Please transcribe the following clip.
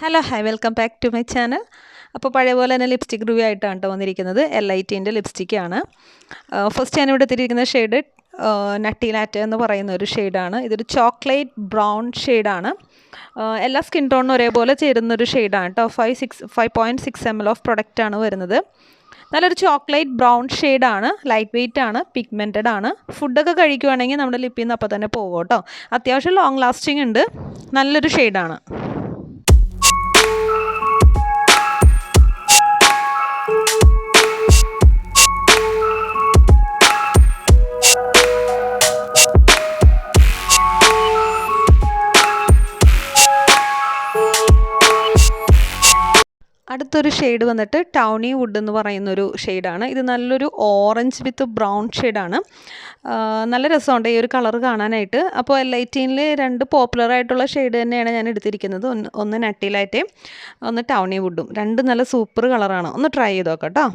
Hello hi welcome back to my channel അപ്പോൾ പഴയ പോലെ തന്നെ ലിപ്സ്റ്റിക് റിവ്യൂ ആയിട്ടാണ് കേട്ടോ വന്നിരിക്കുന്നത്. എൽ ഐ ടീന്റെ ലിപ്സ്റ്റിക്കാണ് ഫസ്റ്റ് ഞാൻ ഇവിടെ എത്തിയിരിക്കുന്ന ഷെയ്ഡ് നട്ടി ലാറ്റ് എന്ന് പറയുന്ന ഒരു ഷെയ്ഡാണ് ഇതൊരു ചോക്ലേറ്റ് ബ്രൗൺ ഷെയ്ഡാണ് എല്ലാ സ്കിൻ ടോണിനും ഒരേപോലെ ചേരുന്നൊരു ഷെയ്ഡാണ് കേട്ടോ five six five point six M L of പ്രൊഡക്റ്റാണ് വരുന്നത്. നല്ലൊരു ചോക്ലേറ്റ് ബ്രൗൺ ഷെയ്ഡാണ് ലൈറ്റ് വെയ്റ്റ് ആണ് പിഗ്മെന്റഡ് ആണ്. ഫുഡൊക്കെ കഴിക്കുവാണെങ്കിൽ നമ്മുടെ ലിപ്പിൽ നിന്ന് അപ്പോൾ തന്നെ പോകും കേട്ടോ അത്യാവശ്യം ലോങ് ലാസ്റ്റിംഗ് ഉണ്ട്. നല്ലൊരു ഷെയ്ഡാണ് അടുത്തൊരു ഷെയ്ഡ് വന്നിട്ട് ടൗണി വുഡ് എന്ന് പറയുന്നൊരു ഷെയ്ഡാണ് ഇത് നല്ലൊരു ഓറഞ്ച് വിത്ത് ബ്രൗൺ ഷെയ്ഡാണ് നല്ല രസമുണ്ട് ഈ ഒരു കളർ കാണാനായിട്ട്. അപ്പോൾ എൽ ഐ ടീനിൽ രണ്ട് പോപ്പുലർ ആയിട്ടുള്ള ഷെയ്ഡ് തന്നെയാണ് ഞാൻ എടുത്തിരിക്കുന്നത്. ഒന്ന് ഒന്ന് നട്ടിലാറ്റയും ഒന്ന് ടൗണി വുഡും രണ്ട് നല്ല സൂപ്പർ കളറാണ് ഒന്ന് ട്രൈ ചെയ്ത് നോക്കാം കേട്ടോ.